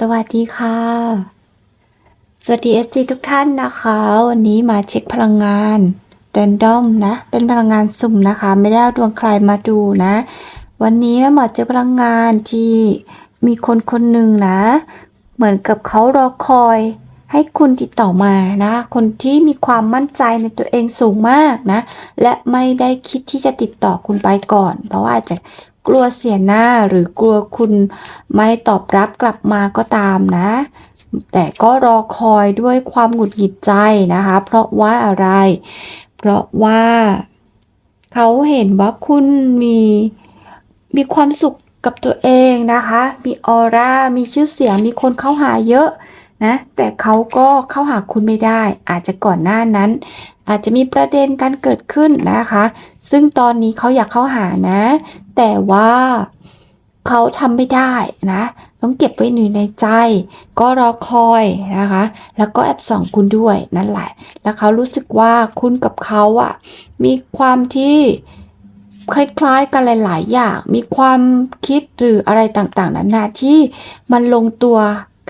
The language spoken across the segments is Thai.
สวัสดีค่ะ สวัสดีเอจีทุกท่านนะคะ วันนี้มาเช็คพลังงานแรนดอมนะ เป็นพลังงานสุ่มนะคะ ไม่ได้เอาดวงใครมาดูนะ วันนี้แม่หมอเจอพลังงานที่มีคนคนหนึ่งนะ เหมือนกับเขารอคอยให้คุณติดต่อมานะ คนที่มีความมั่นใจในตัวเองสูงมากนะ และไม่ได้คิดที่จะติดต่อคุณไปก่อน เพราะว่าอาจจะ กลัวเสียหน้าหรือกลัวคุณไม่ตอบรับกลับมาก็ตามนะ แต่ก็รอคอยด้วยความหงุดหงิดใจนะคะ เพราะว่าอะไร เพราะว่าเขาเห็นว่าคุณมีมีความสุขกับตัวเองนะคะ มีออร่า มีชื่อเสียง มีคนเข้าหาเยอะนะ แต่เขาก็เข้าหาคุณไม่ได้ อาจจะก่อนหน้านั้น อาจจะมีประเด็นการเกิดขึ้นนะคะ ซึ่งตอนนี้เขาอยากเข้าหานะ แต่ว่าเขาทำไม่ได้นะ ต้องเก็บไว้อยู่ในใจ ก็รอคอยนะคะ แล้วก็แอบส่องคุณด้วยนั่นแหละ แล้วเขารู้สึกว่าคุณกับเขาอะมีความที่คล้ายๆกันหลายๆอย่าง มีความคิดหรืออะไรต่างๆนานาที่มันลงตัว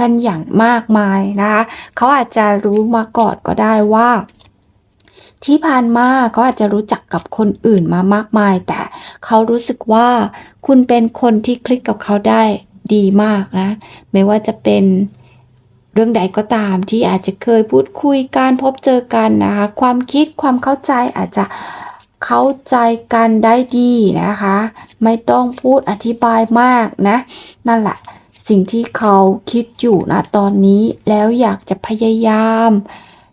กันอย่างมากมายนะคะ เขาอาจจะรู้มาก่อนก็ได้ว่า ที่ผ่านมาเขาอาจจะรู้จักกับคนอื่นมามากมาย แต่เขารู้สึกว่าคุณเป็นคนที่คลิกกับเขาได้ดีมากนะ ไม่ว่าจะเป็นเรื่องใดก็ตามที่อาจจะเคยพูดคุยกันพบเจอกันนะคะ ความคิดความเข้าใจอาจจะเข้าใจกันได้ดีนะคะ ไม่ต้องพูดอธิบายมากนะ นั่นแหละสิ่งที่เขาคิดอยู่นะตอนนี้แล้วอยากจะพยายาม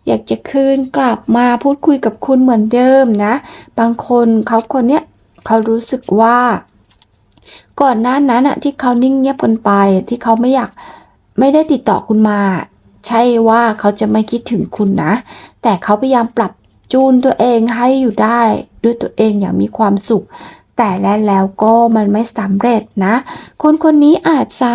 อยากจะคืนกลับมาพูดคุยกับคุณเหมือนเดิมนะ บางคนเขาคนเนี้ยเขารู้สึกว่า ก่อนหน้านั้นอะที่เขานิ่งเงียบกันไปที่เขาไม่อยากไม่ได้ติดต่อคุณมา ใช่ว่าเขาจะไม่คิดถึงคุณนะ แต่เขาพยายามปรับจูนตัวเองให้อยู่ได้ด้วยตัวเองอย่างมีความสุข แต่แล้วแล้วก็มันไม่สำเร็จนะ คนคนนี้อาจจะ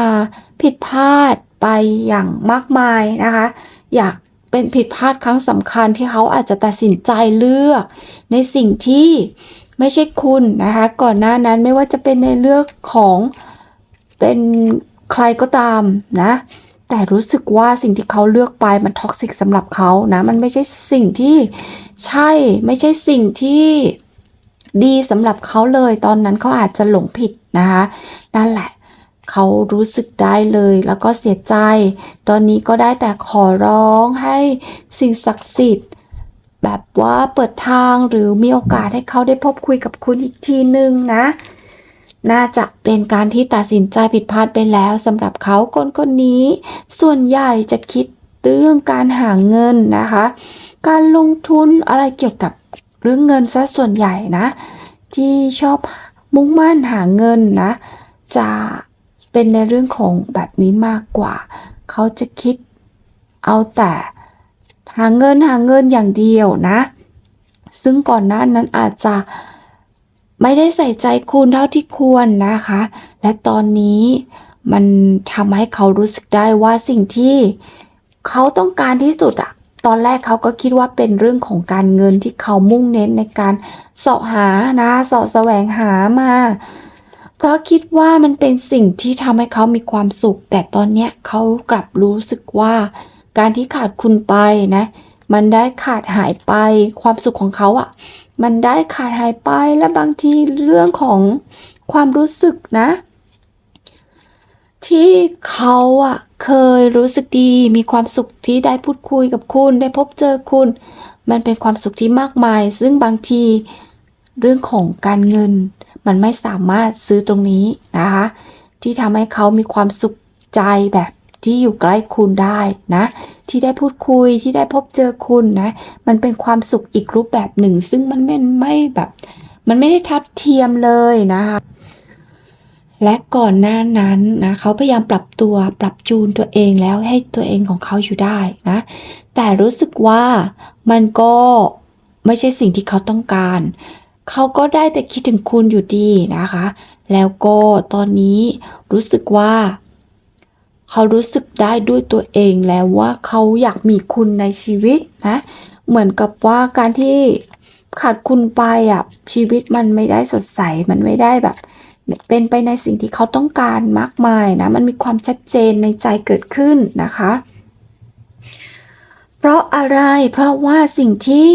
ผิดพลาดไปอย่างมากมายนะคะ อยาก เป็นผิดพลาดครั้งสำคัญที่เขาอาจจะตัดสินใจเลือก ในสิ่งที่ไม่ใช่คุณนะคะ ก่อนหน้านั้นไม่ว่าจะเป็นในเรื่องของเป็นใครก็ตามนะ แต่รู้สึกว่าสิ่งที่เขาเลือกไปมันท็อกซิกสำหรับเขานะ มันไม่ใช่สิ่งที่ใช่ไม่ใช่สิ่งที่ดีสำหรับเขาเลยตอนนั้นเขาอาจจะหลงผิดนะคะนั่นแหละ เขารู้สึกได้เลยแล้วก็เสียใจ ตอนนี้ก็ได้แต่ขอร้องให้สิ่งศักดิ์สิทธิ์ แบบว่าเปิดทางหรือมีโอกาสให้เขาได้พบคุยกับคุณอีกทีนึงนะ น่าจะเป็นการที่ตัดสินใจผิดพลาดไปแล้วสำหรับเขาคนคนนี้ ส่วนใหญ่จะคิดเรื่องการหาเงินนะคะ การลงทุนอะไรเกี่ยวกับเรื่องเงินซะส่วนใหญ่นะ ที่ชอบมุ่งมั่นหาเงินนะ จะ เป็นในเรื่องของแบบนี้มากกว่า เขาจะคิดเอาแต่หาเงินหาเงินอย่างเดียวนะ ซึ่งก่อนหน้านั้นอาจจะไม่ได้ใส่ใจคุณเท่าที่ควรนะคะ และตอนนี้มันทำให้เขารู้สึกได้ว่าสิ่งที่เขาต้องการที่สุดอะตอนแรกเขาก็คิดว่าเป็นเรื่องของการเงินที่เขามุ่งเน้นในการเสาะหานะเสาะแสวงหามา เพราะคิดว่ามันเป็นสิ่งที่ทำให้เขามีความสุข แต่ตอนเนี้ยเขากลับรู้สึกว่า การที่ขาดคุณไปนะ มันได้ขาดหายไปความสุขของเขาอะ่ะ มันได้ขาดหายไปและบางทีเรื่องของความรู้สึกนะ ที่เขาอะเคยรู้สึกดี มีความสุขที่ได้พูดคุยกับคุณ ได้พบเจอคุณ มันเป็นความสุขที่มากมาย ซึ่งบางทีเรื่องของการเงิน มันไม่สามารถซื้อตรงนี้นะคะ ที่ทำให้เขามีความสุขใจแบบที่อยู่ใกล้คุณได้นะ ที่ได้พูดคุยที่ได้พบเจอคุณนะ มันเป็นความสุขอีกรูปแบบหนึ่ง ซึ่งมันไม่ไม่แบบ มันไม่ได้ทัดเทียมเลยนะคะและก่อนหน้านั้นนะเขาพยายามปรับตัวปรับจูนตัวเองแล้วให้ตัวเองของเขาอยู่ได้นะ แต่รู้สึกว่ามันก็ไม่ใช่สิ่งที่เขาต้องการ เขาก็ได้แต่คิดถึงคุณอยู่ดีนะคะ แล้วก็ตอนนี้รู้สึกว่า เขารู้สึกได้ด้วยตัวเองแล้วว่าเขาอยากมีคุณในชีวิตนะ เหมือนกับว่าการที่ขาดคุณไปอะชีวิตมันไม่ได้สดใสมันไม่ได้แบบ เป็นไปในสิ่งที่เขาต้องการมากมายนะ มันมีความชัดเจนในใจเกิดขึ้นนะคะ เพราะอะไร เพราะว่าสิ่งที่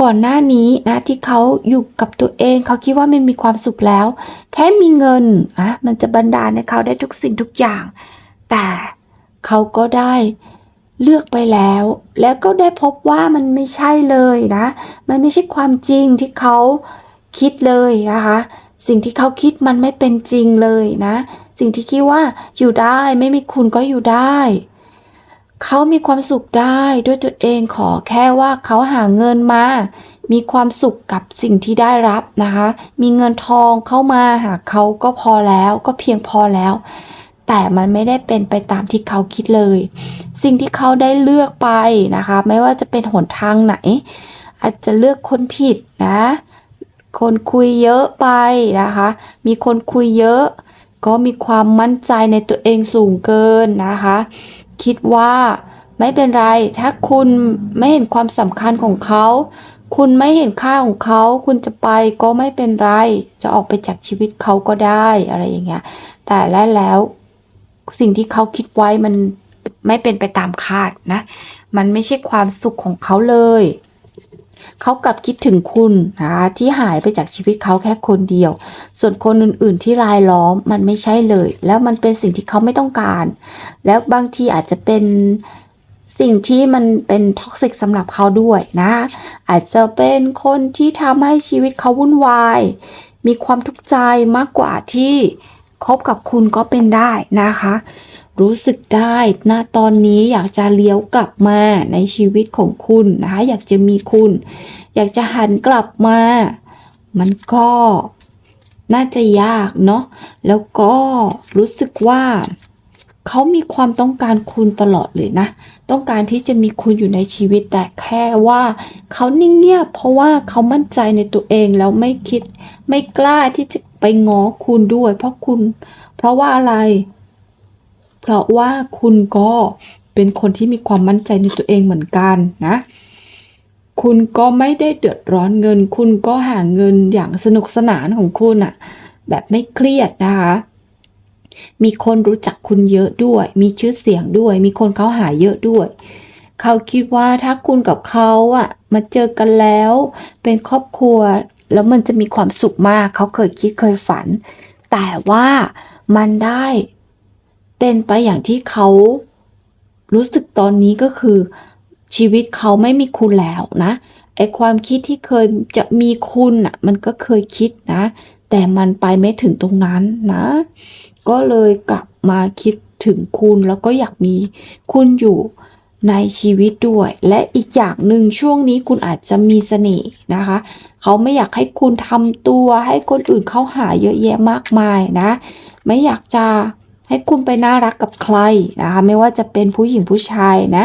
ก่อนหน้านี้นะที่เขาอยู่กับตัวเองเขาคิดว่ามันมีความสุขแล้ว แค่มีเงินอนะมันจะบันดาลให้เขาได้ทุกสิ่งทุกอย่าง แต่เขาก็ได้เลือกไปแล้ว แล้วก็ได้พบว่ามันไม่ใช่เลยนะ มันไม่ใช่ความจริงที่เขาคิดเลยนะคะ สิ่งที่เขาคิดมันไม่เป็นจริงเลยนะ สิ่งที่คิดว่าอยู่ได้ไม่มีคุณก็อยู่ได้ เขามีความสุขได้ด้วยตัวเองขอแค่ว่าเขาหาเงินมา มีความสุขกับสิ่งที่ได้รับนะคะ มีเงินทองเข้ามาหาเขาก็พอแล้วก็เพียงพอแล้ว แต่มันไม่ได้เป็นไปตามที่เขาคิดเลย สิ่งที่เขาได้เลือกไปนะคะ ไม่ว่าจะเป็นหนทางไหน อาจจะเลือกคนผิดนะ คนคุยเยอะไปนะคะ มีคนคุยเยอะ ก็มีความมั่นใจในตัวเองสูงเกินนะคะ คิดว่าไม่เป็นไร ถ้าคุณไม่เห็นความสำคัญของเขา คุณไม่เห็นค่าของเขา คุณจะไปก็ไม่เป็นไร จะออกไปจากชีวิตเขาก็ได้อะไรอย่างเงี้ย แต่และแล้วสิ่งที่เขาคิดไว้มันไม่เป็นไปตามคาดนะ มันไม่ใช่ความสุขของเขาเลย เขากลับคิดถึงคุณนะคะที่หายไปจากชีวิตเขาแค่คนเดียว ส่วนคนอื่น ๆ ที่รายล้อมมันไม่ใช่เลย แล้วมันเป็นสิ่งที่เขาไม่ต้องการ แล้วบางทีอาจจะเป็นสิ่งที่มันเป็นท็อกซิกสำหรับเขาด้วยนะ อาจจะเป็นคนที่ทำให้ชีวิตเขาวุ่นวาย มีความทุกข์ใจมากกว่าที่คบกับคุณก็เป็นได้นะคะ รู้สึกได้ณตอนนี้อยากจะเลี้ยวกลับมาในชีวิตของคุณนะคะอยากจะมีคุณ อยากจะหันกลับมา มันก็น่าจะยากเนาะแล้วก็รู้สึกว่าเขามีความต้องการคุณตลอดเลยนะ ต้องการที่จะมีคุณอยู่ในชีวิตแต่แค่ว่าเขานิ่งเงียบเพราะว่าเขามั่นใจในตัวเองแล้วไม่คิดไม่กล้าที่จะไปง้อคุณด้วย เพราะคุณ เพราะว่าอะไร เพราะว่าคุณก็เป็นคนที่มีความมั่นใจในตัวเองเหมือนกันนะ คุณก็ไม่ได้เดือดร้อนเงิน คุณก็หาเงินอย่างสนุกสนานของคุณอะแบบไม่เครียดนะคะ มีคนรู้จักคุณเยอะด้วย มีชื่อเสียงด้วย มีคนเขาหาเยอะด้วย เขาคิดว่าถ้าคุณกับเขาอะมาเจอกันแล้ว เป็นครอบครัว แล้วมันจะมีความสุขมาก เขาเคยคิดเคยฝัน แต่ว่ามันได้ เป็นไปอย่างที่เขารู้สึกตอนนี้ก็คือ ชีวิตเขาไม่มีคุณแล้วนะไอความคิดที่เคยจะมีคุณอะมันก็เคยคิดนะ แต่มันไปไม่ถึงตรงนั้นนะ ก็เลยกลับมาคิดถึงคุณแล้วก็อยากมีคุณอยู่ในชีวิตด้วย และอีกอย่างหนึ่งช่วงนี้คุณอาจจะมีเสน่ห์นะคะ เขาไม่อยากให้คุณทำตัวให้คนอื่นเข้าหาเยอะแยะมากมายนะ ไม่อยากจะ ให้คุณไปน่ารักกับใครนะคะ ไม่ว่าจะเป็นผู้หญิงผู้ชายนะ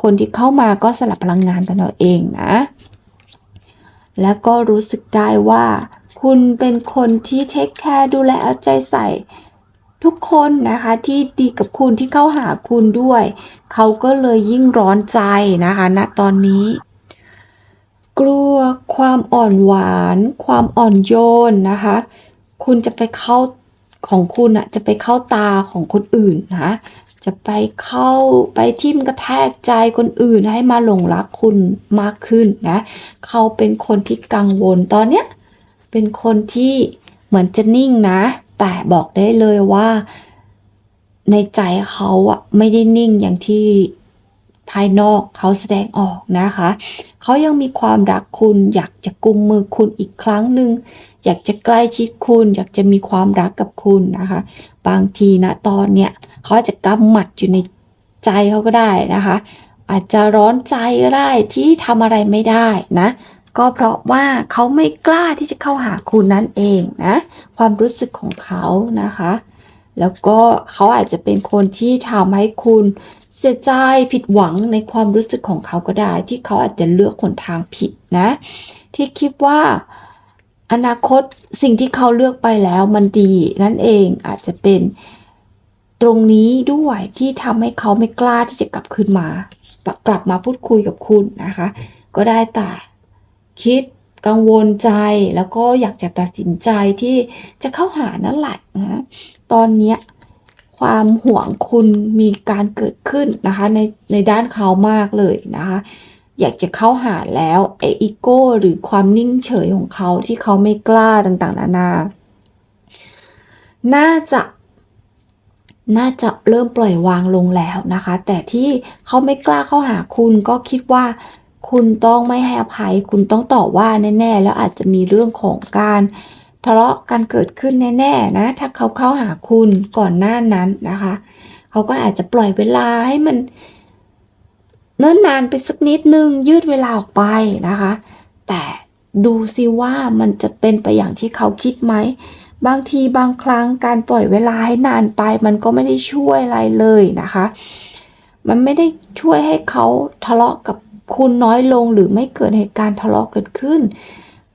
คนที่เข้ามาก็สลับพลังงานกันเอาเองนะ แล้วก็รู้สึกได้ว่า คุณเป็นคนที่เทคแคร์ดูแลเอาใจใส่ทุกคนนะคะที่ดีกับคุณที่เข้าหาคุณด้วย เขาก็เลยยิ่งร้อนใจนะคะณตอนนี้ กลัวความอ่อนหวาน ความอ่อนโยนนะคะ คุณจะไปเข้า ของคุณอะจะไปเข้าตาของคนอื่นนะจะไปเข้าไปทิ่มกระแทกใจคนอื่นให้มาหลงรักคุณมากขึ้นนะเขาเป็นคนที่กังวลตอนเนี้ยเป็นคนที่เหมือนจะนิ่งนะ แต่บอกได้เลยว่าในใจเขาอะไม่ได้นิ่งอย่างที่ ภายนอกเขาแสดงออกนะคะ เขายังมีความรักคุณ อยากจะกุมมือคุณอีกครั้งหนึ่งอยากจะใกล้ชิดคุณ อยากจะมีความรักกับคุณนะคะ บางทีนะตอนเนี้ยเขาจจะกำหมัดอยู่ในใจเขาก็ได้นะคะ อาจจะร้อนใจก็ได้ที่ทำอะไรไม่ได้นะก็เพราะว่าเขาไม่กล้าที่จะเข้าหาคุณนั่นเองนะ ความรู้สึกของเขานะคะ แล้วก็เขาอาจจะเป็นคนที่ทำให้คุณ เสียใจผิดหวังในความรู้สึกของเขาก็ได้ ที่เขาอาจจะเลือกหนทางผิดนะ ที่คิดว่าอนาคตสิ่งที่เขาเลือกไปแล้วมันดีนั่นเองอาจจะเป็นตรงนี้ด้วยที่ทำให้เขาไม่กล้าที่จะกลับคืนมา กลับมาพูดคุยกับคุณนะคะ ก็ได้แต่คิดกังวลใจแล้วก็อยากจะตัดสินใจที่จะเข้าหานั่นแหละนะตอนเนี้ย ความห่วงคุณมีการเกิดขึ้นนะคะในในด้านเขามากเลยนะคะอยากจะเข้าหาแล้วไออีโก้หรือความนิ่งเฉยของเขาที่เขาไม่กล้าต่างๆ นานา น่าจะ น่าจะเริ่มปล่อยวางลงแล้วนะคะ แต่ที่เขาไม่กล้าเข้าหาคุณก็คิดว่า คุณต้องไม่ให้อภัย คุณต้องต่อว่าแน่ๆ แล้วอาจจะมีเรื่องของการ ทะเลาะกันเกิดขึ้นแน่ๆนะ ถ้าเขาเข้าหาคุณก่อนหน้านั้นนะคะ เขาก็อาจจะปล่อยเวลาให้มัน เนิ่นนานไปสักนิดนึง ยืดเวลาออกไปนะคะ แต่ดูซิว่ามันจะเป็นไปอย่างที่เขาคิดไหม บางทีบางครั้งการปล่อยเวลาให้นานไป มันก็ไม่ได้ช่วยอะไรเลยนะคะ มันไม่ได้ช่วยให้เขาทะเลาะกับคุณน้อยลงหรือไม่เกิดเหตุการณ์ทะเลาะเกิดขึ้น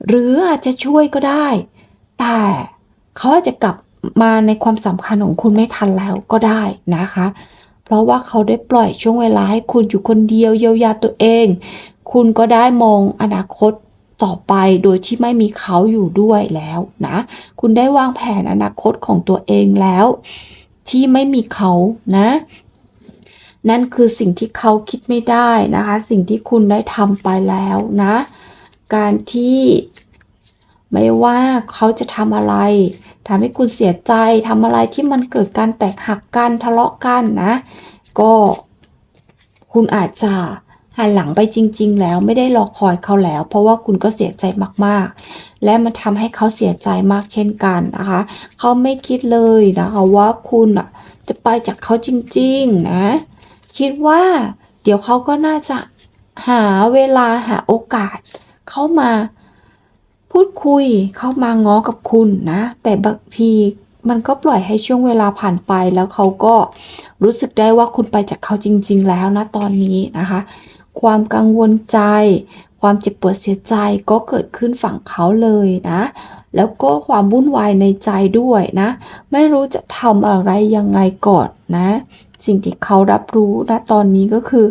หรืออาจจะช่วยก็ได้ แต่เขาอาจจะกลับมาในความสำคัญของคุณไม่ทันแล้วก็ได้นะคะ เพราะว่าเขาได้ปล่อยช่วงเวลาให้คุณอยู่คนเดียวเยียวยาตัวเอง คุณก็ได้มองอนาคตต่อไปโดยที่ไม่มีเขาอยู่ด้วยแล้วนะ คุณได้วางแผนอนาคตของตัวเองแล้ว ที่ไม่มีเขานะ นั่นคือสิ่งที่เขาคิดไม่ได้นะคะ สิ่งที่คุณได้ทำไปแล้วนะ การที่ ไม่ว่าเขาจะทำอะไรทำให้คุณเสียใจทำอะไรที่มันเกิดการแตกหักกันทะเลาะกันนะ ก็คุณอาจจะหันหลังไปจริง ๆ แล้วไม่ได้รอคอยเขาแล้ว เพราะว่าคุณก็เสียใจมากๆ และมันทำให้เขาเสียใจมากเช่นกันนะคะเขาไม่คิดเลยนะคะว่าคุณอะจะไปจากเขาจริง ๆ นะ คิดว่า เดี๋ยวเขาก็น่าจะหาเวลาหาโอกาสเข้ามา พูดคุยเข้ามาง้อกับคุณนะ แต่บางทีมันก็ปล่อยให้ช่วงเวลาผ่านไปแล้วเขาก็รู้สึกได้ว่าคุณไปจากเขาจริง ๆ แล้วนะตอนนี้นะคะ ความกังวลใจ ความเจ็บปวดเสียใจก็เกิดขึ้นฝั่งเขาเลยนะ แล้วก็ความวุ่นวายในใจด้วยนะ ไม่รู้จะทำอะไรยังไงก่อนนะ สิ่งที่เขารับรู้นะตอนนี้ก็คือ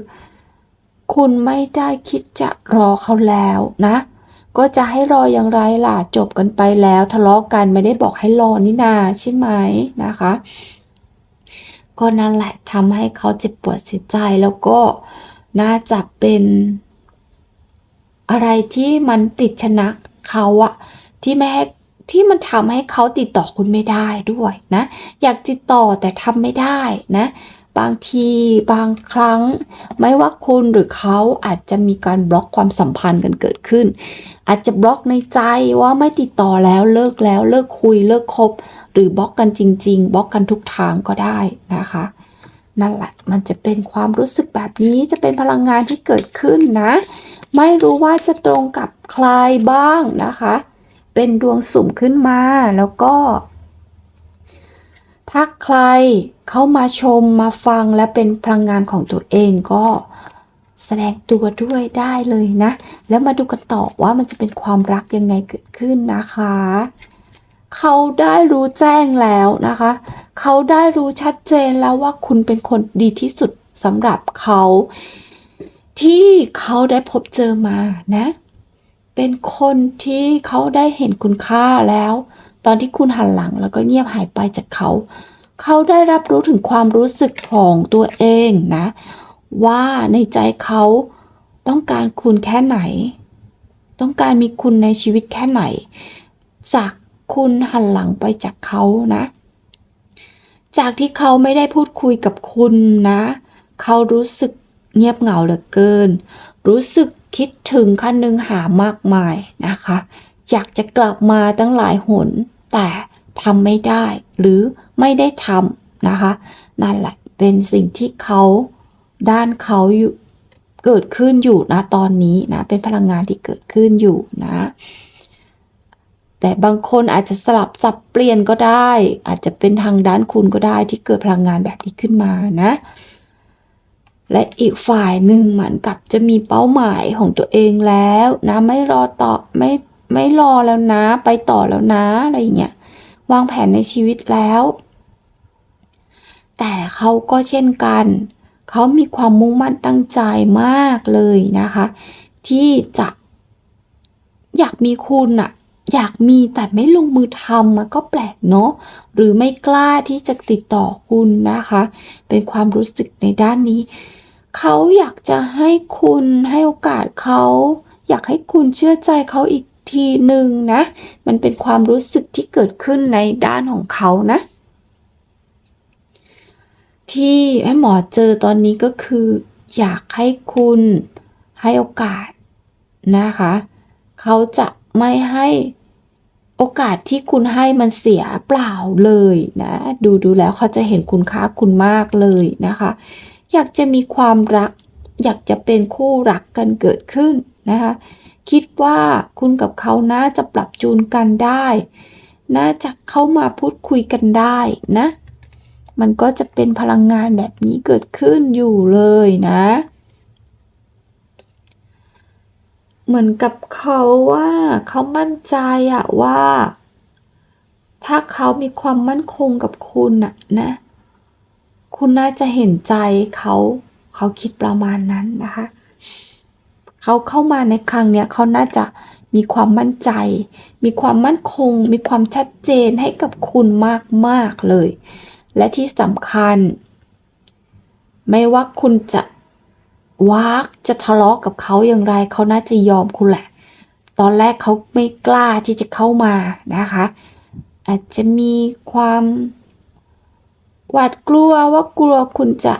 คุณไม่ได้คิดจะรอเขาแล้วนะ ก็จะให้รออย่างไรล่ะจบกันไปแล้วทะเลาะกันไม่ได้บอกให้รอนี่นาใช่ไหมนะคะ ก็นั่นแหละทำให้เขาเจ็บปวดเสียใจแล้วก็น่าจะเป็นอะไรที่มันติดชะนักเขาอะที่ไม่ให้ที่มันทำให้เขาติดต่อคุณไม่ได้ด้วยนะ อยากติดต่อแต่ทำไม่ได้นะ บางทีบางครั้ง ไม่ว่าคุณหรือเขาอาจจะมีการบล็อกความสัมพันธ์กันเกิดขึ้น อาจจะบล็อกในใจว่าไม่ติดต่อแล้วเลิกแล้วเลิกคุยเลิกคบ หรือบล็อกกันจริง ๆบล็อกกันทุกทางก็ได้นะคะ นั่นแหละมันจะเป็นความรู้สึกแบบนี้จะเป็นพลังงานที่เกิดขึ้นนะ ไม่รู้ว่าจะตรงกับใครบ้างนะคะ เป็นดวงสุ่มขึ้นมาแล้วก็ถ้าใครเข้ามาชมมาฟังและเป็นพลังงานของตัวเองก็ แสดงตัวด้วยได้เลยนะ แล้วมาดูกันต่อว่ามันจะเป็นความรักยังไงเกิดขึ้นนะคะ เขาได้รู้แจ้งแล้วนะคะ เขาได้รู้ชัดเจนแล้วว่าคุณเป็นคนดีที่สุดสำหรับเขา ที่เขาได้พบเจอมานะ เป็นคนที่เขาได้เห็นคุณค่าแล้ว ตอนที่คุณหันหลังแล้วก็เงียบหายไปจากเขา เขาได้รับรู้ถึงความรู้สึกของตัวเองนะ ว่าในใจเขาต้องการคุณแค่ไหน ต้องการมีคุณในชีวิตแค่ไหน จากคุณหันหลังไปจากเขานะ จากที่เขาไม่ได้พูดคุยกับคุณนะ เขารู้สึกเงียบเหงาเหลือเกิน รู้สึกคิดถึงคันหนึ่งหามากมายนะคะ อยากจะกลับมาตั้งหลายหน แต่ทำไม่ได้หรือไม่ได้ทำนะคะ นั่นแหละเป็นสิ่งที่เขา ด้านเขาอยู่เกิดขึ้นอยู่นะตอนนี้นะเป็นพลังงานที่เกิดขึ้นอยู่นะ แต่บางคนอาจจะสลับสับเปลี่ยนก็ได้ อาจจะเป็นทางด้านคุณก็ได้ที่เกิดพลังงานแบบนี้ขึ้นมานะ และอีกฝ่ายหนึ่งเหมือนกับจะมีเป้าหมายของตัวเองแล้วนะไม่รอต่อไม่ไม่รอแล้วนะ ไปต่อแล้วนะอะไรอย่างเงี้ยวางแผนในชีวิตแล้ว แต่เขาก็เช่นกันเขามีความมุ่งมั่นตั้งใจมากเลยนะคะ ที่จะอยากมีคุณอะอยากมีแต่ไม่ลงมือทำมันก็แปลกเนาะหรือไม่กล้าที่จะติดต่อคุณนะคะ เป็นความรู้สึกในด้านนี้ เขาอยากจะให้คุณให้โอกาสเขา อยากให้คุณเชื่อใจเขาอีกทีหนึ่งนะ มันเป็นความรู้สึกที่เกิดขึ้นในด้านของเขานะ ที่ให้หมอเจอตอนนี้ก็คือ อยากให้คุณให้โอกาสนะคะ เขาจะไม่ให้โอกาสที่คุณให้มันเสียเปล่าเลยนะ ดูดูแล้วเขาจะเห็นคุณค่าคุณมากเลยนะคะ อยากจะมีความรัก อยากจะเป็นคู่รักกันเกิดขึ้นนะคะ คิดว่าคุณกับเขาน่าจะปรับจูนกันได้ น่าจะเข้ามาพูดคุยกันได้นะ มันก็จะเป็นพลังงานแบบนี้เกิดขึ้นอยู่เลยนะ เหมือนกับเขาว่าเขามั่นใจอะว่า ถ้าเขามีความมั่นคงกับคุณอะนะ คุณน่าจะเห็นใจเขาเขาคิดประมาณนั้นนะคะเขาเข้ามาในครั้งเนี้ยเขาน่าจะมีความมั่นใจ มีความมั่นคง มีความชัดเจนให้กับคุณมาก ๆ เลย และที่สำคัญ ไม่ว่าคุณจะวักจะทะเลาะกับเขาอย่างไรเขาน่าจะยอมคุณแหละ ตอนแรกเขาไม่กล้าที่จะเข้ามานะคะ อาจจะมีความหวาดกลัวว่ากลัวคุณจะ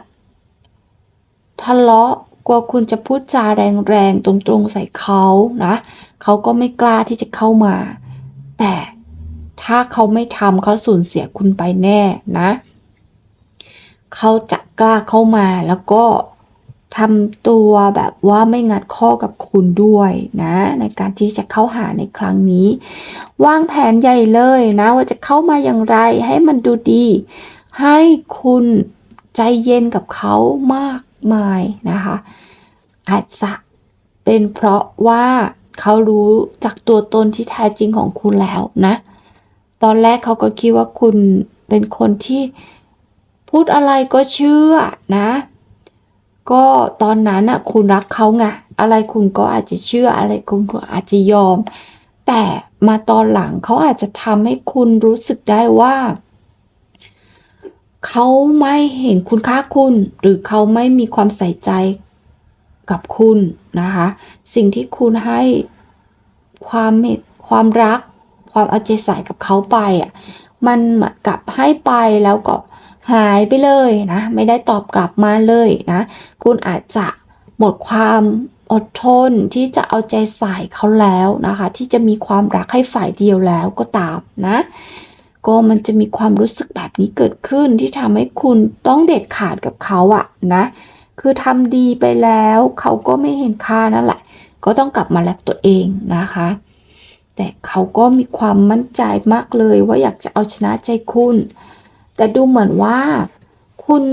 ทะเลาะกลัวคุณจะพูดจาแรงๆตรงๆใส่เขานะเขาก็ไม่กล้าที่จะเข้ามา แต่ถ้าเขาไม่ทำเขาสูญเสียคุณไปแน่นะ เขาจะกล้าเข้ามาแล้วก็ทำตัวแบบว่าไม่งัดข้อกับคุณด้วยนะ ในการที่จะเข้าหาในครั้งนี้ วางแผนใหญ่เลยนะ ว่าจะเข้ามาอย่างไรให้มันดูดี ให้คุณใจเย็นกับเขามากมายนะคะ อาจจะเป็นเพราะว่าเขารู้จากตัวตนที่แท้จริงของคุณแล้วนะ ตอนแรกเขาก็คิดว่าคุณเป็นคนที่ พูดอะไรก็เชื่อนะ ก็ตอนนั้นน่ะคุณรักเขาไงอะไรคุณก็อาจจะเชื่ออะไรคุณก็อาจจะยอม แต่มาตอนหลังเขาอาจจะทำให้คุณรู้สึกได้ว่าเขาไม่เห็นคุณค่าคุณ หรือเขาไม่มีความใส่ใจกับคุณนะคะ สิ่งที่คุณให้ความเมตความรัก ความเอาใจใส่กับเขาไปอะมันเหมือนกับให้ไปแล้วก็ หายไปเลยนะไม่ได้ตอบกลับมาเลยนะคุณอาจจะหมดความอดทนที่จะเอาใจใส่เขาแล้วนะคะ ที่จะมีความรักให้ฝ่ายเดียวแล้วก็ตามนะ ก็มันจะมีความรู้สึกแบบนี้เกิดขึ้นที่ทำให้คุณต้องเด็ดขาดกับเขาอะนะคือทำดีไปแล้วเขาก็ไม่เห็นค่านั่นแหละ ก็ต้องกลับมารักตัวเองนะคะ แต่เขาก็มีความมั่นใจมากเลยว่าอยากจะเอาชนะใจคุณ แต่ดูเหมือนว่าคุณ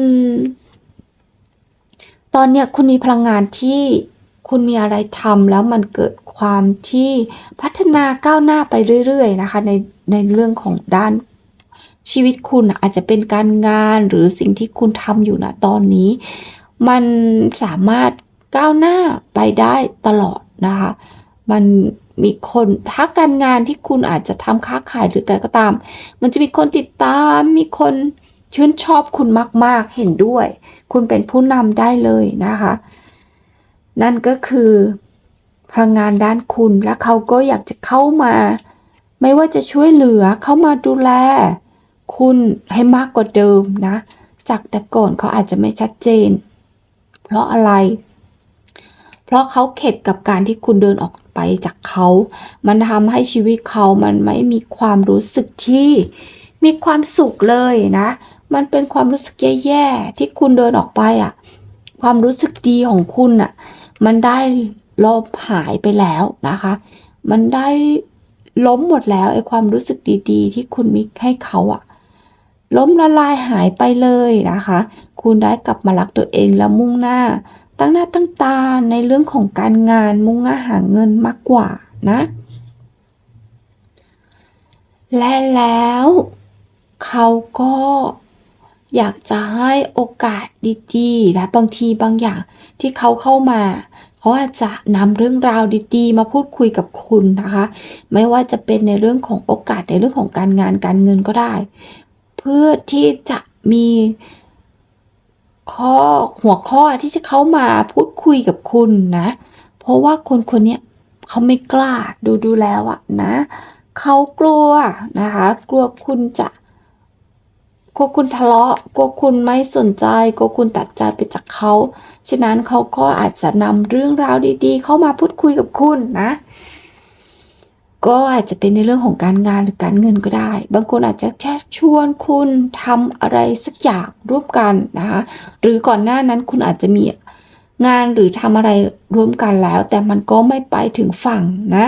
ตอนเนี้ยคุณมีพลังงานที่คุณมีอะไรทำแล้วมันเกิดความที่พัฒนาก้าวหน้าไปเรื่อยๆนะคะในในเรื่องของด้านชีวิตคุณอาจจะเป็นการงานหรือสิ่งที่คุณทำอยู่นะตอนนี้ มันสามารถก้าวหน้าไปได้ตลอดนะคะ มัน มีคนถ้าการงานที่คุณอาจจะทำค้าขายหรืออะไรก็ตาม มันจะมีคนติดตาม มีคนชื่นชอบคุณมาก ๆ เห็นด้วย คุณเป็นผู้นำได้เลยนะคะ นั่นก็คือพลังงานด้านคุณและเขาก็อยากจะเข้ามา ไม่ว่าจะช่วยเหลือเข้ามาดูแล คุณให้มากกว่าเดิมนะ จากแต่ก่อนเขาอาจจะไม่ชัดเจน เพราะอะไร เพราะเขาเข็ดกับการที่คุณเดินออก ไปจากเขา มันทำให้ชีวิตเขามันไม่มีความรู้สึกที่มีความสุขเลยนะ มันเป็นความรู้สึกแย่ๆที่คุณเดินออกไปอะ่ะ ความรู้สึกดีของคุณอะ มันได้ลบหายไปแล้วนะคะ มันได้ล้มหมดแล้วไอ้ความรู้สึกดีๆ ที่คุณมีให้เขาอะ ล้มละลายหายไปเลยนะคะ คุณได้กลับมารักตัวเองแล้วมุ่งหน้า ตั้งหน้าตั้งตาในเรื่องของการงานมุ่งหน้าหาเงินมากกว่านะ และแล้วเขาก็อยากจะให้โอกาสดีๆ และบางทีบางอย่างที่เขาเข้ามาเขาอาจจะนำเรื่องราวดีๆ มาพูดคุยกับคุณนะคะ ไม่ว่าจะเป็นในเรื่องของโอกาสในเรื่องของการงานการเงินก็ได้ เพื่อที่จะมี ข้อหัวข้อที่จะเข้ามาพูดคุยกับคุณนะ เพราะว่าคนคนนี้เขาไม่กล้าดูดูแล้วอะนะเขากลัวนะคะ กลัวคุณจะกลัวคุณทะเลาะกลัวคุณไม่สนใจกลัวคุณตัดใจไปจากเขาฉะนั้นเขาก็อาจจะนำเรื่องราวดี ๆ เข้ามาพูดคุยกับคุณนะ ก็อาจจะเป็นในเรื่องของการงานหรือการเงินก็ได้ บางคนอาจจะแค่ชวนคุณทำอะไรสักอย่างร่วมกันนะคะหรือก่อนหน้านั้นคุณอาจจะมีงานหรือทำอะไรร่วมกันแล้ว แต่มันก็ไม่ไปถึงฝั่งนะ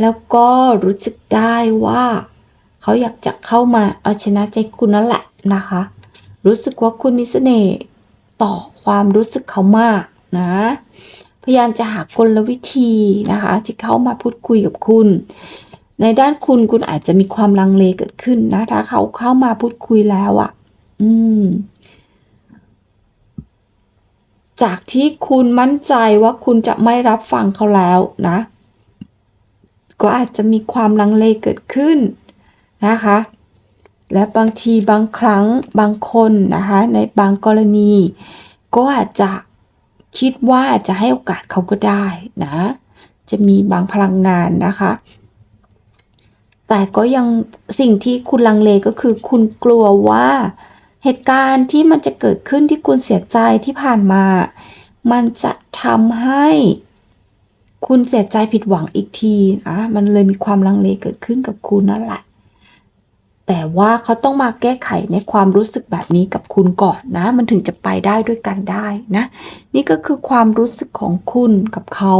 แล้วก็รู้สึกได้ว่าเขาอยากจะเข้ามาเอาชนะใจคุณนั่นแหละนะคะ รู้สึกว่าคุณมีเสน่ห์ต่อความรู้สึกเขามากนะ พยายามจะหากลวิธีนะคะที่เขามาพูดคุยกับคุณ ในด้านคุณคุณอาจจะมีความลังเลเกิดขึ้นนะถ้าเขาเข้ามาพูดคุยแล้วอะ่ะ อืม จากที่คุณมั่นใจว่าคุณจะไม่รับฟังเขาแล้วนะ ก็อาจจะมีความลังเลเกิดขึ้นนะคะ และบางทีบางครั้งบางคนนะคะ ในบางกรณี ก็อาจจะ คิดว่าจะให้โอกาสเขาก็ได้นะ จะมีบางพลังงานนะคะ แต่ก็ยังสิ่งที่คุณลังเลก็คือคุณกลัวว่าเหตุการณ์ที่มันจะเกิดขึ้นที่คุณเสียใจที่ผ่านมา มันจะทำให้คุณเสียใจผิดหวังอีกทีนะมันเลยมีความลังเลเกิดขึ้นกับคุณนั่นแหละ แต่ว่าเขาต้องมาแก้ไขในความรู้สึกแบบนี้กับคุณก่อนนะ มันถึงจะไปได้ด้วยกันได้นะ นี่ก็คือความรู้สึกของคุณกับเขา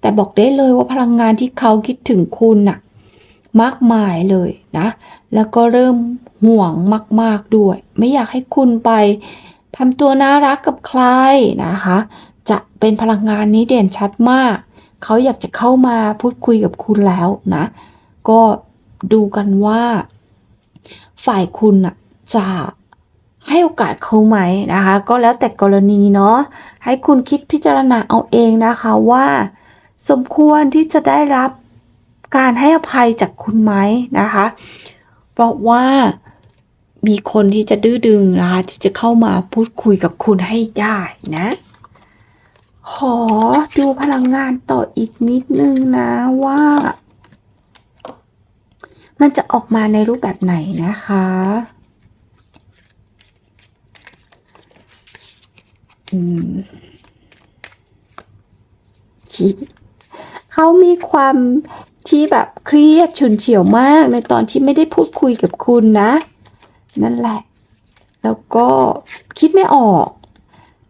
แต่บอกได้เลยว่าพลังงานที่เขาคิดถึงคุณน่ะมากมายเลยนะ แล้วก็เริ่มห่วงมาก ๆด้วย ไม่อยากให้คุณไปทำตัวน่ารักกับใครนะคะ จะเป็นพลังงานนี้เด่นชัดมาก เขาอยากจะเข้ามาพูดคุยกับคุณแล้วนะ ก็ดูกันว่า ฝ่ายคุณจะให้โอกาสเขาไหมนะคะ ก็แล้วแต่กรณีเนาะให้คุณคิดพิจารณาเอาเองนะคะว่า สมควรที่จะได้รับการให้อภัยจากคุณไหมนะคะ เพราะว่ามีคนที่จะดื้อดึงนะคะที่จะเข้ามาพูดคุยกับคุณให้ได้นะ ขอดูพลังงานต่ออีกนิดนึงนะว่า มันจะออกมาในรูปแบบไหนนะคะ อืมคิดเขามีความที่แบบเครียดฉุนเฉียวมากในตอนที่ไม่ได้พูดคุยกับคุณนะ นั่นแหละ แล้วก็คิดไม่ออก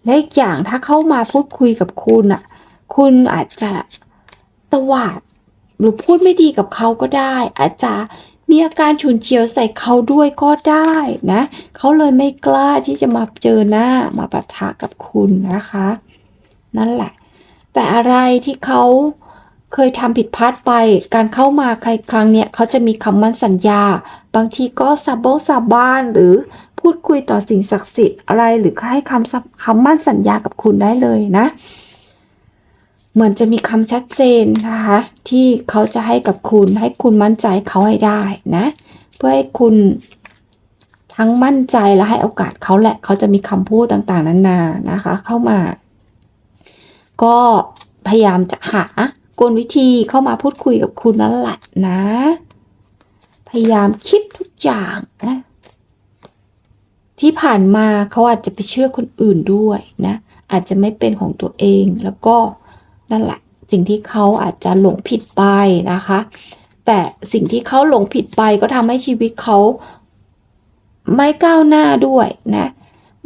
และอีกอย่างถ้าเข้ามาพูดคุยกับคุณอะ คุณอาจจะตวาด หรือพูดไม่ดีกับเขาก็ได้ อาจจะมีอาการฉุนเฉียวใส่เขาด้วยก็ได้นะเขาเลยไม่กล้าที่จะมาเจอหน้ามาปะทะกับคุณนะคะ นั่นแหละ แต่อะไรที่เขาเคยทำผิดพลาดไป การเข้ามาใครครั้งเนี่ยเขาจะมีคำมั่นสัญญา บางทีก็สาบงสาบานหรือพูดคุยต่อสิ่งศักดิ์สิทธิ์อะไรหรือให้คำคำมั่นสัญญากับคุณได้เลยนะ เหมือนจะมีคำชัดเจนนะคะ ที่เขาจะให้กับคุณให้คุณมั่นใจเขาให้ได้นะ เพื่อให้คุณทั้งมั่นใจและให้โอกาสเขาแหละเขาจะมีคำพูดต่างๆ นานานะคะ เข้ามา ก็พยายามจะหากลวิธีเข้ามาพูดคุยกับคุณนั่นแหละนะ พยายามคิดทุกอย่างนะที่ผ่านมาเขาอาจจะไปเชื่อคนอื่นด้วยนะ อาจจะไม่เป็นของตัวเองแล้วก็ นั่นแหละ สิ่งที่เขาอาจจะหลงผิดไปนะคะ แต่สิ่งที่เขาหลงผิดไปก็ทำให้ชีวิตเขาไม่ก้าวหน้าด้วยนะ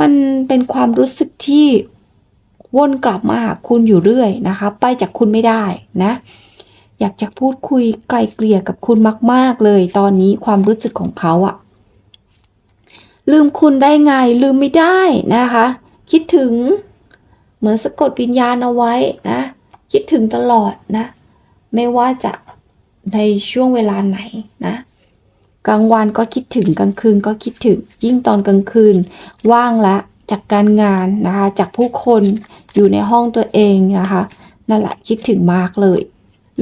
มันเป็นความรู้สึกที่วนกลับมาหาคุณอยู่เรื่อยนะคะ ไปจากคุณไม่ได้นะ อยากจะพูดคุยไกลเกลี่ยกับคุณมาก ๆ เลย ตอนนี้ความรู้สึกของเขาอะลืมคุณได้ไงลืมไม่ได้นะคะ คิดถึงเหมือนสะกดวิญญาณเอาไว้นะ คิดถึงตลอดนะ ไม่ว่าจะในช่วงเวลาไหนนะ กลางวันก็คิดถึงกลางคืนก็คิดถึง ยิ่งตอนกลางคืน ว่างแล้วจากการงานนะคะ จากผู้คนอยู่ในห้องตัวเองนะคะนั่นแหละคิดถึงมากเลย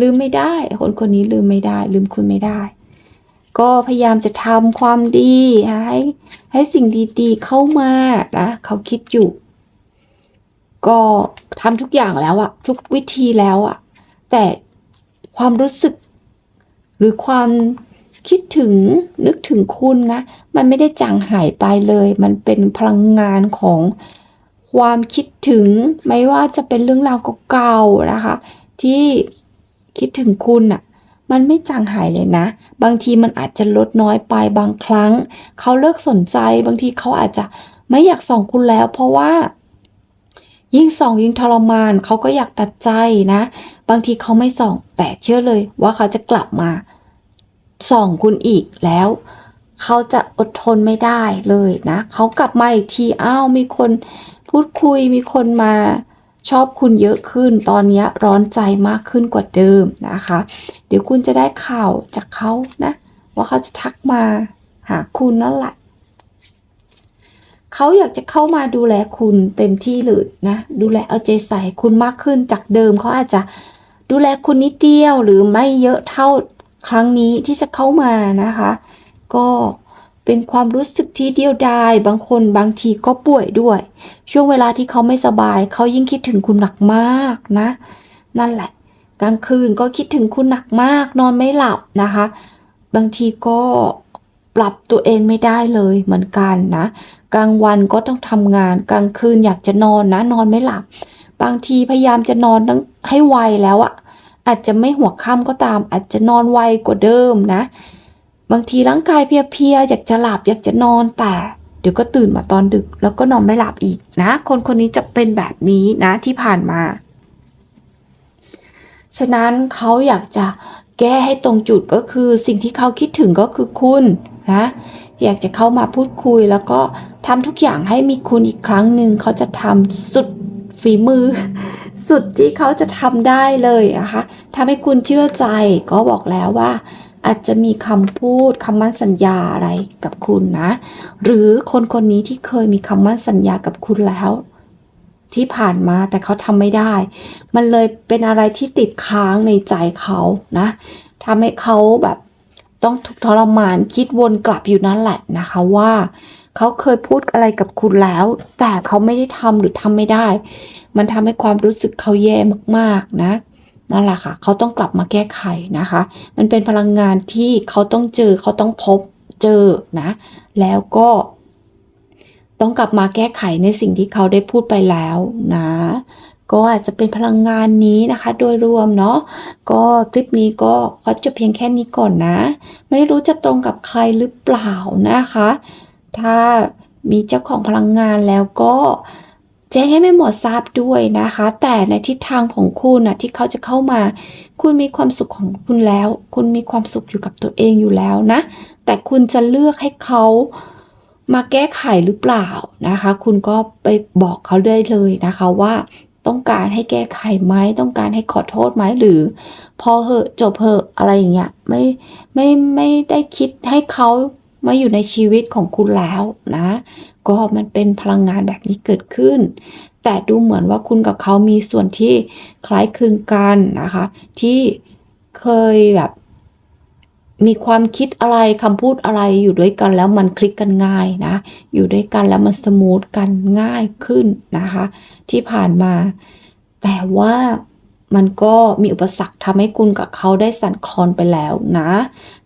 ลืมไม่ได้ คนคนนี้ลืมไม่ได้ ลืมคุณไม่ได้ ก็พยายามจะทำความดีให้ให้สิ่งดีๆเข้ามานะเขาคิดอยู่ ก็ทำทุกอย่างแล้วอะทุกวิธีแล้วอะแต่ความรู้สึก หรือความคิดถึงนึกถึงคุณนะ มันไม่ได้จางหายไปเลย มันเป็นพลังงานของความคิดถึงไม่ว่าจะเป็นเรื่องราวเก่าๆนะคะ ที่คิดถึงคุณอะมันไม่จางหายเลยนะ บางทีมันอาจจะลดน้อยไปบางครั้ง เขาเลิกสนใจ บางทีเขาอาจจะไม่อยากส่องคุณแล้ว เพราะว่า ยิ่งส่องยิ่งทรมานเขาก็อยากตัดใจนะ บางทีเขาไม่ส่อง แต่เชื่อเลยว่าเขาจะกลับมาส่องคุณอีกแล้ว เขาจะอดทนไม่ได้เลยนะเขากลับมาอีกทีอ้าวมีคนพูดคุยมีคนมาชอบคุณเยอะขึ้น ตอนนี้ร้อนใจมากขึ้นกว่าเดิมนะคะ เดี๋ยวคุณจะได้ข่าวจากเขานะ ว่าเขาจะทักมาหาคุณนั่นแหละ เขาอยากจะเข้ามาดูแลคุณเต็มที่เลยนะ ดูแลเอาใจใส่คุณมากขึ้นจากเดิมเขาอาจจะดูแลคุณนิดเดียวหรือไม่เยอะเท่าครั้งนี้ที่จะเข้ามานะคะ ก็เป็นความรู้สึกที่เดียวดาย บางคนบางทีก็ป่วยด้วย ช่วงเวลาที่เขาไม่สบาย เขายิ่งคิดถึงคุณหนักมากนะ นั่นแหละ กลางคืนก็คิดถึงคุณหนักมาก นอนไม่หลับนะคะ บางทีก็ปรับตัวเองไม่ได้เลยเหมือนกันนะ กลางวันก็ต้องทำงาน กลางคืนอยากจะนอนนะนอนไม่หลับ บางทีพยายามจะนอนตั้งให้ไวแล้วอะอาจจะไม่หัวค่ำก็ตาม อาจจะนอนไวกว่าเดิมนะ บางทีร่างกายเพลียๆอยากจะหลับอยากจะนอนแต่เดี๋ยวก็ตื่นมาตอนดึกแล้วก็นอนไม่หลับอีกนะ คนคนนี้จะเป็นแบบนี้นะที่ผ่านมา ฉะนั้นเขาอยากจะแก้ให้ตรงจุดก็คือสิ่งที่เขาคิดถึงก็คือคุณนะ อยากจะเข้ามาพูดคุย แล้วก็ทำทุกอย่างให้มีคุณอีกครั้งหนึ่งเขาจะทำสุดฝีมือ สุดที่เขาจะทำได้เลยนะคะทำให้คุณเชื่อใจก็บอกแล้วว่า อาจจะมีคำพูดคำมั่นสัญญาอะไรกับคุณนะ หรือคนคนนี้ที่เคยมีคำมั่นสัญญากับคุณแล้วที่ผ่านมาแต่เขาทำไม่ได้ มันเลยเป็นอะไรที่ติดค้างในใจเขานะทำให้เขาแบบ ต้องทุกข์ทรมานคิดวนกลับอยู่นั่นแหละนะคะว่าเขาเคยพูดอะไรกับคุณแล้ว แต่เขาไม่ได้ทำหรือทำไม่ได้ มันทำให้ความรู้สึกเขาแย่มากๆนะนั่นแหละค่ะ เขาต้องกลับมาแก้ไขนะคะ มันเป็นพลังงานที่เขาต้องเจอเขาต้องพบเจอนะ แล้วก็ ต้องกลับมาแก้ไขในสิ่งที่เขาได้พูดไปแล้วนะ ก็อาจจะเป็นพลังงานนี้นะคะ โดยรวมเนาะก็คลิปนี้ก็ขอจบเพียงแค่นี้ก่อนนะ ไม่รู้จะตรงกับใครหรือเปล่านะคะ ถ้ามีเจ้าของพลังงานแล้วก็แจ้งให้แม่หมอทราบด้วยนะคะ แต่ในทิศทางของคุณนะที่เขาจะเข้ามา คุณมีความสุขของคุณแล้ว คุณมีความสุขอยู่กับตัวเองอยู่แล้วนะ แต่คุณจะเลือกให้เขามาแก้ไขหรือเปล่านะคะ คุณก็ไปบอกเขาได้เลยนะคะว่า ต้องการให้แก้ไขไหมต้องการให้ขอโทษไหมหรือ พอเหอะจบเหอะอะไรอย่างเงี้ยไม่ไม่ไม่ได้คิดให้เขามาอยู่ในชีวิตของคุณแล้วนะ ก็มันเป็นพลังงานแบบนี้เกิดขึ้น แต่ดูเหมือนว่าคุณกับเขามีส่วนที่คล้ายคลึงกันนะคะ ที่เคยแบบ มีความคิดอะไรคำพูดอะไรอยู่ด้วยกันแล้วมันคลิกกันง่ายนะ อยู่ด้วยกันแล้วมันสมูทกันง่ายขึ้นนะคะ ที่ผ่านมา แต่ว่ามันก็มีอุปสรรคทำให้คุณกับเขาได้สั่นคลอนไปแล้วนะ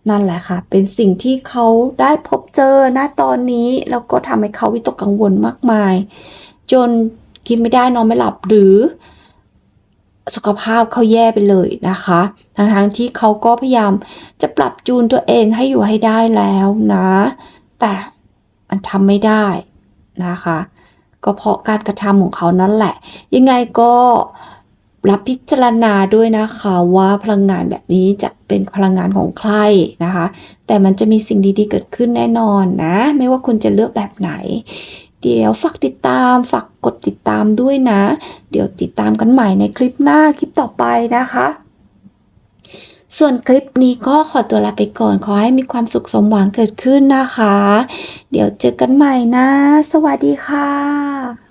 นั่นแหละค่ะ เป็นสิ่งที่เขาได้พบเจอณตอนนี้ แล้วก็ทำให้เขาวิตกกังวลมากมาย จนกินไม่ได้นอนไม่หลับหรือ สุขภาพเขาแย่ไปเลยนะคะ ทั้งทั้งๆที่เขาก็พยายามจะปรับจูนตัวเองให้อยู่ให้ได้แล้วนะ แต่มันทำไม่ได้นะคะ ก็เพราะการกระทำของเขานั่นแหละ ยังไงก็รับพิจารณาด้วยนะคะว่าพลังงานแบบนี้จะเป็นพลังงานของใครนะคะ แต่มันจะมีสิ่งดีๆเกิดขึ้นแน่นอนนะ ไม่ว่าคุณจะเลือกแบบไหน เดี๋ยวฝากติดตาม ฝากกดติดตามด้วยนะ เดี๋ยวติดตามกันใหม่ในคลิปหน้าคลิปต่อไปนะคะ ส่วนคลิปนี้ก็ขอตัวลาไปก่อน ขอให้มีความสุขสมหวังเกิดขึ้นนะคะ เดี๋ยวเจอกันใหม่นะ สวัสดีค่ะ